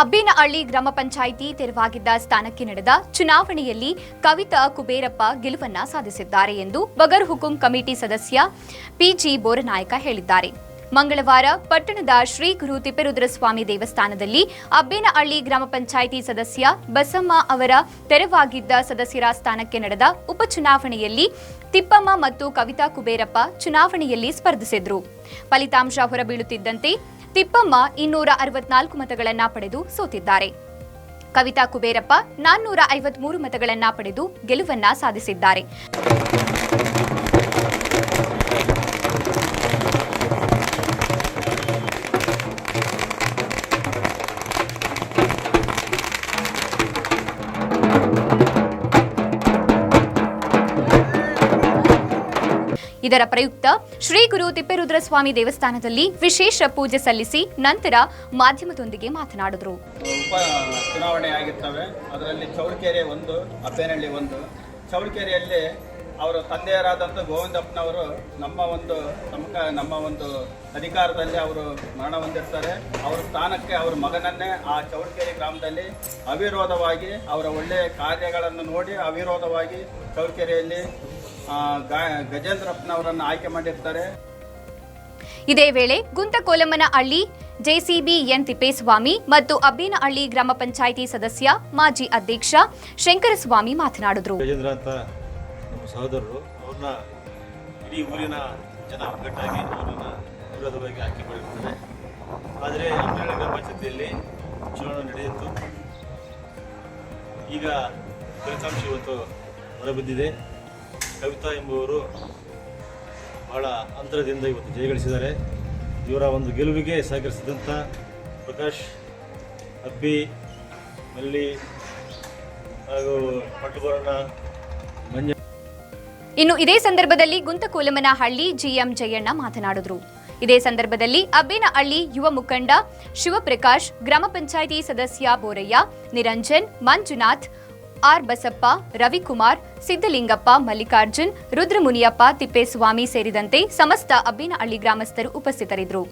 ಅಬ್ಬೇನಹಳ್ಳಿ ಗ್ರಾಮ ಪಂಚಾಯಿತಿ ತೆರವಾಗಿದ್ದ ಸ್ಥಾನಕ್ಕೆ ನಡೆದ ಚುನಾವಣೆಯಲ್ಲಿ ಕವಿತಾ ಕುಬೇರಪ್ಪ ಗೆಲುವನ್ನ ಸಾಧಿಸಿದ್ದಾರೆ ಎಂದು ಬಗರ್ ಹುಕುಂ ಕಮಿಟಿ ಸದಸ್ಯ ಪಿಜಿ ಬೋರನಾಯಕ ಹೇಳಿದ್ದಾರೆ. ಮಂಗಳವಾರ ಪಟ್ಟಣದ ಶ್ರೀ ಗುರು ತಿಪ್ಪೇರುದ್ರಸ್ವಾಮಿ ದೇವಸ್ಥಾನದಲ್ಲಿ ಅಬ್ಬೇನಹಳ್ಳಿ ಗ್ರಾಮ ಪಂಚಾಯಿತಿ ಸದಸ್ಯ ಬಸಮ್ಮ ಅವರ ತೆರವಾಗಿದ್ದ ಸದಸ್ಯರ ಸ್ಥಾನಕ್ಕೆ ನಡೆದ ಉಪಚುನಾವಣೆಯಲ್ಲಿ ತಿಪ್ಪಮ್ಮ ಮತ್ತು ಕವಿತಾ ಕುಬೇರಪ್ಪ ಚುನಾವಣೆಯಲ್ಲಿ ಸ್ಪರ್ಧಿಸಿದ್ರು. ಫಲಿತಾಂಶ ಹೊರಬೀಳುತ್ತಿದ್ದಂತೆ ತಿಪ್ಪಮ್ಮ ಇನ್ನೂರ ಅರವತ್ನಾಲ್ಕು ಮತಗಳನ್ನ ಪಡೆದು ಸೋತಿದ್ದಾರೆ. ಕವಿತಾ ಕುಬೇರಪ್ಪ ನಾನ್ನೂರ ಐವತ್ಮೂರು ಮತಗಳನ್ನ ಪಡೆದು ಗೆಲುವನ್ನ ಸಾಧಿಸಿದ್ದಾರೆ. ಇದರ ಪ್ರಯುಕ್ತ ಶ್ರೀ ಗುರು ತಿಪ್ಪೇರುದ್ರಸ್ವಾಮಿ ದೇವಸ್ಥಾನದಲ್ಲಿ ವಿಶೇಷ ಪೂಜೆ ಸಲ್ಲಿಸಿ ನಂತರ ಮಾಧ್ಯಮದೊಂದಿಗೆ ಮಾತನಾಡಿದರು. ಚುನಾವಣೆ ಅದರಲ್ಲಿ ಚೌಡ್ಕೆರೆ ಒಂದು ಒಂದು. ಅವರ ತಂದೆಯರಾದಂಥ ಗೋವಿಂದಪ್ಪನವರು ನಮ್ಮ ಒಂದು ನಮ್ಮ ನಮ್ಮ ಒಂದು ಅಧಿಕಾರದಲ್ಲಿ ಅವರು ಮರಣ ಹೊಂದಿರ್ತಾರೆ. ಅವರ ಸ್ಥಾನಕ್ಕೆ ಅವರ ಮಗನನ್ನೇ ಆ ಚೌಳಿಕೆರೆ ಗ್ರಾಮದಲ್ಲಿ ಅವಿರೋಧವಾಗಿ ಅವರ ಒಳ್ಳೆಯ ಕಾರ್ಯಗಳನ್ನು ನೋಡಿ ಅವಿರೋಧವಾಗಿ ಗಾ- ಗಜೇಂದ್ರಪ್ಪನವರನ್ನು ಆಯ್ಕೆ ಮಾಡಿರ್ತಾರೆ. ಇದೇ ವೇಳೆ ಗುಂತಕೋಲಮ್ಮನಹಳ್ಳಿ ಜೆಸಿಬಿ ಎನ್ ತಿಪ್ಪೇಸ್ವಾಮಿ ಮತ್ತು ಅಬ್ಬೇನಹಳ್ಳಿ ಗ್ರಾಮ ಪಂಚಾಯಿತಿ ಸದಸ್ಯ ಮಾಜಿ ಅಧ್ಯಕ್ಷ ಶಂಕರಸ್ವಾಮಿ ಮಾತನಾಡಿದರು. ಗಜೇಂದ್ರ ಅಂತ ನಮ್ಮ ಸಹೋದರರು ಅವ್ರನ್ನ ಇಡೀ ಊರಿನ ಜನ ಒಗ್ಗಟ್ಟಾಗಿ ಅವರನ್ನ ವಿರೋಧವಾಗಿ ಆಯ್ಕೆ ಮಾಡಿರ್ತಾರೆ. ಆದರೆ ಅಮ್ಮನಹಳ್ಳಿ ಗ್ರಾಮ ಪಂಚಾಯತಿಯಲ್ಲಿ ಚುನಾವಣೆ ನಡೆಯಿತು. ಈಗ ಫಲಿತಾಂಶ ಇವತ್ತು ಹೊರಬಿದ್ದಿದೆ. ಕವಿತಾ ಎಂಬುವರು ಬಹಳ ಅಂತರದಿಂದ ಇವತ್ತು ಜಯಗಳಿಸಿದ್ದಾರೆ ಇವರ ಒಂದು ಗೆಲುವಿಗೆ ಸಹಕರಿಸಿದಂಥ ಪ್ರಕಾಶ್, ಅಬ್ಬಿ, ಮಲ್ಲಿ ಹಾಗೂ ಪಟ್ಟುಬರಣ, ಮಂಜ ಇನ್ನು ಇದೇ ಸಂದರ್ಭದಲ್ಲಿ ಗುಂತಕೋಲಮ್ಮನಹಳ್ಳಿ ಜಿಎಂ ಜಯಣ್ಣ ಮಾತನಾಡಿದರು. ಇದೇ ಸಂದರ್ಭದಲ್ಲಿ ಅಬ್ಬೇನಹಳ್ಳಿ ಯುವ ಮುಖಂಡ ಶಿವಪ್ರಕಾಶ್, ಗ್ರಾಮ ಪಂಚಾಯಿತಿ ಸದಸ್ಯ ಬೋರಯ್ಯ, ನಿರಂಜನ್, ಮಂಜುನಾಥ್ ಆರ್ ಬಸಪ್ಪ ರವಿಕುಮಾರ್ ಸಿದ್ದಲಿಂಗಪ್ಪ ಮಲ್ಲಿಕಾರ್ಜುನ್ ರುದ್ರಮುನಿಯಪ್ಪ ತಿಪ್ಪೇಸ್ವಾಮಿ ಸೇರಿದಂತೆ ಸಮಸ್ತ ಅಬ್ಬಿನಹಳ್ಳಿ ಗ್ರಾಮಸ್ಥರು ಉಪಸ್ಥಿತರಿದ್ದರು.